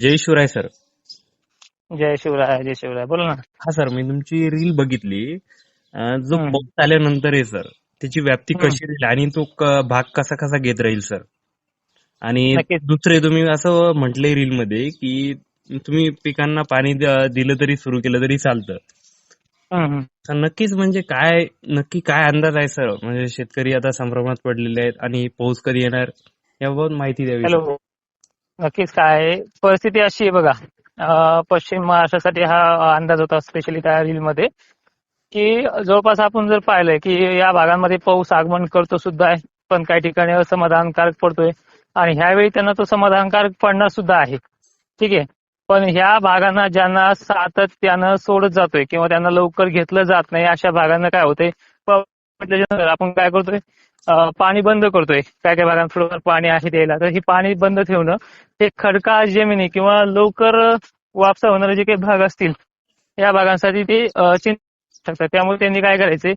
जय Shivray sir. जय शिवराय जय शिवराय. बोला ना. हा सर मी तुमची रील बघितली. जो. पाऊस आल्यानंतर आहे सर त्याची व्याप्ती. कशी राहील आणि तो भाग कसा कसा घेत राहील सर? आणि. दुसरे तुम्ही असं म्हटलंय रील मध्ये की तुम्ही पिकांना पाणी दिलं तरी सुरू केलं तरी चालतं. नक्कीच म्हणजे काय नक्की काय अंदाज आहे सर? म्हणजे शेतकरी आता संभ्रमात पडलेले आहेत आणि पाऊस कधी येणार याबाबत माहिती द्यावी नक्कीच काय आहे, परिस्थिती अशी आहे बघा. पश्चिम महाराष्ट्रासाठी हा अंदाज होता स्पेशली त्या रील मध्ये की जवळपास आपण जर पाहिलंय की या भागांमध्ये पाऊस आगमन करतो सुद्धा आहे पण काही ठिकाणी असमाधानकारक पडतोय. आणि ह्यावेळी त्यांना तो समाधानकारक पडणार सुद्धा आहे. ठीक आहे? पण ह्या भागांना ज्यांना सातत्यानं सोडत जातोय किंवा त्यांना लवकर घेतलं जात नाही अशा भागांना काय होतंय? आपण काय करतोय? पाणी बंद करतोय. काय काय भागात पाणी आहे द्यायला. तर हे पाणी बंद ठेवणं हे खडका जमिनी किंवा लवकर वापसा होणारे जे काही भाग असतील या भागांसाठी ते चिंता शकतात त्यामुळे त्यांनी काय करायचे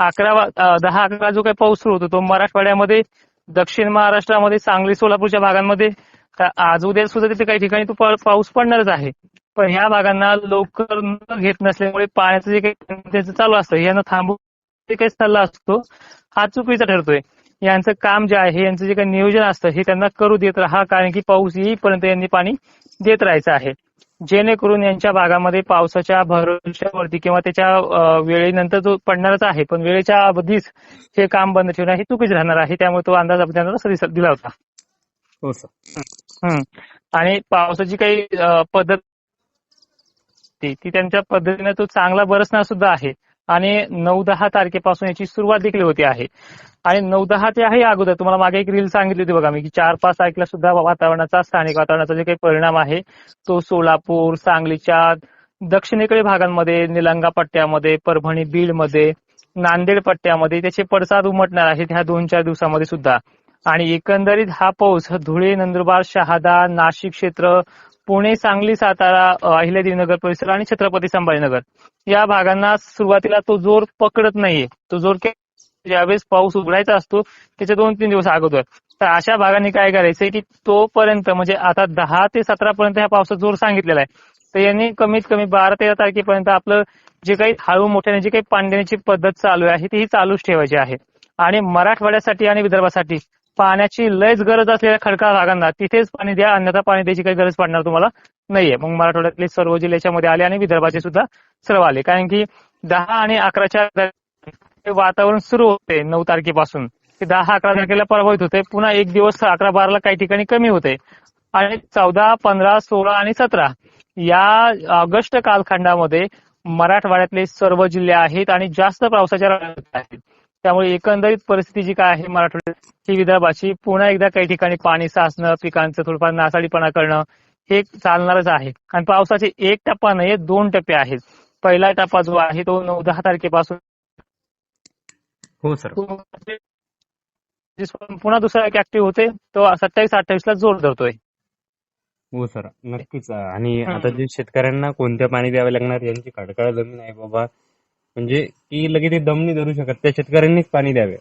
अकरा वा- दहा अकरा जो काही पाऊस सुरू होतो तो मराठवाड्यामध्ये दक्षिण महाराष्ट्रामध्ये सांगली सोलापूरच्या भागांमध्ये आज उद्या सुद्धा तिथे काही ठिकाणी तो पाऊस पडणारच आहे. पण ह्या भागांना लवकर न घेत नसल्यामुळे पाण्याचं जे काही चालू असतं यांना थांबू जे काही सल्ला असतो. हा चुकीचा ठरतोय. यांचं काम जे आहे यांचं जे काही नियोजन असतं हे त्यांना करू देत राहा कारण की पाऊस येईपर्यंत यांनी पाणी देत राहायचं आहे. जेणेकरून यांच्या भागामध्ये पावसाच्या भरोश्यावरती किंवा त्याच्या वेळेनंतर जो पडणारच आहे पण वेळेच्या अवधीच हे काम बंद ठेवणं हे चुकीच राहणार आहे. त्यामुळे तो अंदाज आपण त्यांना दिला होता. हो सर. आणि पावसाची काही पद्धत ती ती त्यांच्या पद्धतीने तो चांगला बरसणार सुद्धा आहे. आणि नऊ दहा तारखेपासून याची सुरुवात देखील होती आहे. आणि नऊ दहा ते आहे अगोदर. तुम्हाला मागे एक रील सांगितली होती बघा मी की चार पाच तारखेला सुद्धा वातावरणाचा स्थानिक वातावरणाचा जे काही परिणाम आहे तो सोलापूर सांगलीच्या दक्षिणेकडील भागांमध्ये निलंगा पट्ट्यामध्ये परभणी बीडमध्ये नांदेड पट्ट्यामध्ये त्याचे पडसाद उमटणार आहेत ह्या दोन चार दिवसामध्ये सुद्धा. आणि एकंदरीत हा पाऊस धुळे नंदुरबार शहादा नाशिक क्षेत्र पुणे सांगली सातारा अ, अहिल्यादेवीनगर परिसर आणि छत्रपती संभाजीनगर. या भागांना सुरुवातीला तो जोर पकडत नाहीये. तो जोर ज्यावेळेस पाऊस उघडायचा असतो त्याच्या दोन तीन दिवस अगोदर. तर अशा भागांनी काय करायचंय की तोपर्यंत म्हणजे आता दहा ते सतरा पर्यंत ह्या पावसाचा जोर सांगितलेला आहे. तर यांनी कमीत कमी बारा तेरा तारखेपर्यंत आपलं जे काही हळू मोठ्याने जी काही पाण्याची पद्धत चालू आहे ती चालूच ठेवायची आहे. आणि मराठवाड्यासाठी आणि विदर्भासाठी पाण्याची लयच गरज असलेल्या खडकाळ भागांना तिथेच पाणी द्या अन्यथा पाणी द्यायची काही गरज पडणार तुम्हाला नाहीये. मग मराठवाड्यातले सर्व जिल्ह्याच्यामध्ये याच्यामध्ये आले आणि विदर्भाचे सुद्धा सर्व आले. कारण की दहा आणि अकराच्या वातावरण सुरू होते नऊ तारखेपासून. ते दहा अकरा तारखेला प्रभावित होते. पुन्हा एक दिवस अकरा बाराला काही ठिकाणी कमी होते. आणि चौदा पंधरा सोळा आणि सतरा या ऑगस्ट कालखंडामध्ये मराठवाड्यातले सर्व जिल्हे आहेत आणि जास्त पावसाच्या आहेत. त्यामुळे एकंदरीत परिस्थिती जी काय आहे मराठवाड्यात ही विदर्भाची पुन्हा एकदा काही ठिकाणी पाणी साचणं पिकांचं थोडंफार नासाडीपणा करणं हे चालणारच आहे. आणि पावसाचे एक टप्पा नाही दोन टप्पे आहेत. पहिला टप्पा जो आहे तो नऊ दहा तारखेपासून हो सर. पुन्हा दुसरा एक ऍक्टिव्ह होते तो सत्तावीस अठ्ठावीस ला जोर धरतोय. हो सर. नक्कीच. आणि. आता जे शेतकऱ्यांना कोणत्या पाणी द्यावे लागणार यांची खडकाळ जमीन आहे बाबा. म्हणजे की लगेच ते दम नाही धरू शकत. त्या शेतकऱ्यांनीच पाणी द्यावे.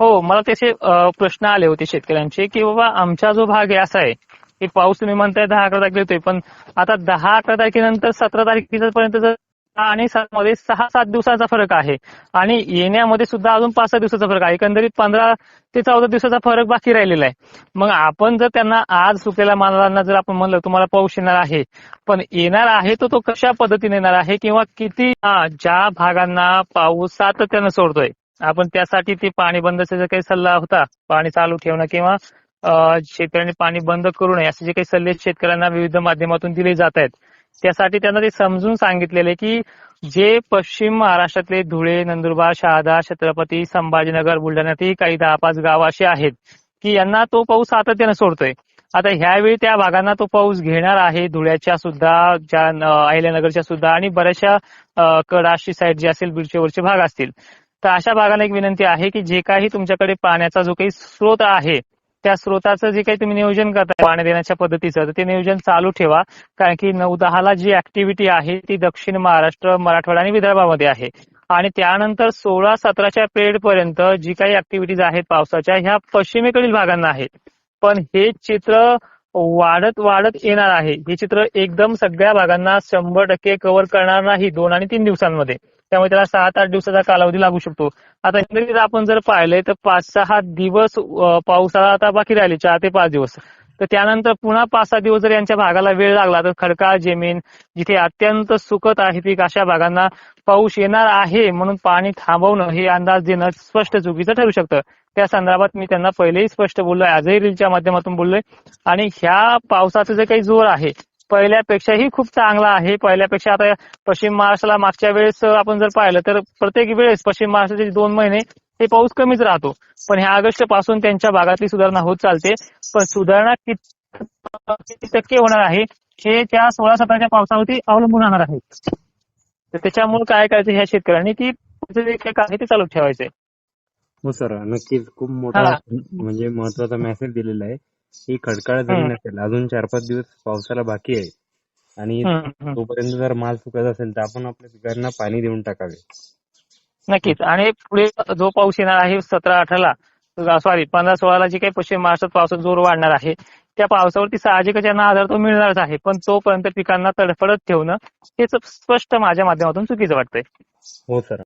हो मला तसे प्रश्न आले होते शेतकऱ्यांचे की बाबा आमचा जो भाग आहे असा आहे की पाऊस तुम्ही म्हणताय दहा अकरा तारखेला येतोय पण आता दहा अकरा तारखेनंतर सतरा तारखेपर्यंत जर आणि सात मध्ये सहा सात दिवसाचा फरक आहे. आणि येण्यामध्ये सुद्धा अजून पाच सहा दिवसाचा फरक आहे. एकंदरीत पंधरा ते चौदा दिवसाचा फरक बाकी राहिलेला आहे. मग आपण जर त्यांना आज सुकलेल्या मालांना जर आपण म्हणलं तुम्हाला पाऊस येणार आहे पण येणार आहे तो तो कशा पद्धतीने येणार आहे किंवा किती हा, ज्या भागांना पाऊस सातत्यानं सोडतोय. आपण त्यासाठी ते पाणी बंदचा जो काही सल्ला होता पाणी चालू ठेवणं किंवा शेतकऱ्यांनी पाणी बंद करू नये असे जे काही सल्ले शेतकऱ्यांना विविध माध्यमातून दिले जात आहेत. त्यासाठी त्यांना ते समजून सांगितलेले की जे पश्चिम महाराष्ट्रातले धुळे नंदुरबार शहादा छत्रपती संभाजीनगर बुलढाण्यातही काही दहा पाच गाव असे आहेत की यांना तो पाऊस सातत्यानं सोडतोय. आता ह्यावेळी त्या भागांना तो पाऊस घेणार आहे. धुळ्याच्या सुद्धा ज्या अहिल्यानगरच्या सुद्धा आणि बऱ्याचशा कडाशी साईड जे असेल बिडचेवरचे भाग असतील. तर अशा भागांना एक विनंती आहे की जे काही तुमच्याकडे पाण्याचा जो काही स्रोत आहे त्या स्रोताचं जे काही तुम्ही नियोजन करताय पाणी देण्याच्या पद्धतीचं तर ते नियोजन चालू ठेवा. कारण की नऊ दहाला जी ऍक्टिव्हिटी आहे ती दक्षिण महाराष्ट्र मराठवाडा आणि विदर्भामध्ये आहे. आणि त्यानंतर सोळा सतराच्या पिरियड पर्यंत जी काही ऍक्टिव्हिटीज आहेत पावसाच्या ह्या पश्चिमेकडील भागांना आहेत. पण हे चित्र वाढत वाढत येणार आहे. हे चित्र एकदम सगळ्या भागांना शंभर टक्के कव्हर करणार नाही दोन आणि तीन दिवसांमध्ये. त्यामुळे त्याला सात आठ दिवसाचा कालावधी लागू शकतो. आता एकंदरीत आपण जर पाहिलंय तर पाच सहा दिवस पावसाळा आता बाकी राहिले चार ते पाच दिवस. तर त्यानंतर पुन्हा पाच सहा दिवस जर यांच्या भागाला वेळ लागला तर खडकाळ जमीन जिथे अत्यंत सुकत आहे पीक अशा भागांना पाऊस येणार आहे म्हणून पाणी थांबवणं हे अंदाज देणं स्पष्ट चुकीचं ठरू शकतं. त्या संदर्भात मी त्यांना पहिलेही स्पष्ट बोललोय आजही रीलच्या माध्यमातून बोललोय. आणि ह्या पावसाचा जे काही जोर आहे पहिल्यापेक्षाही खूप चांगला आहे. पहिल्यापेक्षा आता पश्चिम महाराष्ट्राला मागच्या वेळेस आपण जर पाहिलं तर प्रत्येक वेळेस पश्चिम महाराष्ट्राचे दोन महिने हे पाऊस कमीच राहतो. पण ह्या ऑगस्टपासून त्यांच्या भागातली सुधारणा होत चालते. पण सुधारणा कित- किती टक्के होणार आहे हे त्या सोळा सतराच्या पावसावरती अवलंबून राहणार आहे. तर त्याच्यामुळे काय करायचं ह्या शेतकऱ्यांनी की आहे ते चालू ठेवायचंय. हो सर. नक्कीच खूप मोठा. म्हणजे महत्त्वाचा मेसेज दिलेला आहे. ही खडकाळ जमीन. असेल अजून चार पाच दिवस पावसाला बाकी आहे. आणि. तोपर्यंत जर माल सुकत असेल तर आपण आपल्या पिकांना पाणी देऊन टाकावे. नक्कीच. आणि पुढे जो पाऊस येणार आहे सतरा अठराला सॉरी पंधरा सोळाला जे काही पश्चिम महाराष्ट्रात पावसाचा जोर वाढणार आहे त्या पावसावरती साहजिकच यांना आधार तो मिळणारच आहे. पण तोपर्यंत पिकांना तडफडत ठेवणं हेच स्पष्ट माझ्या माध्यमातून चुकीचं वाटतंय. हो सर.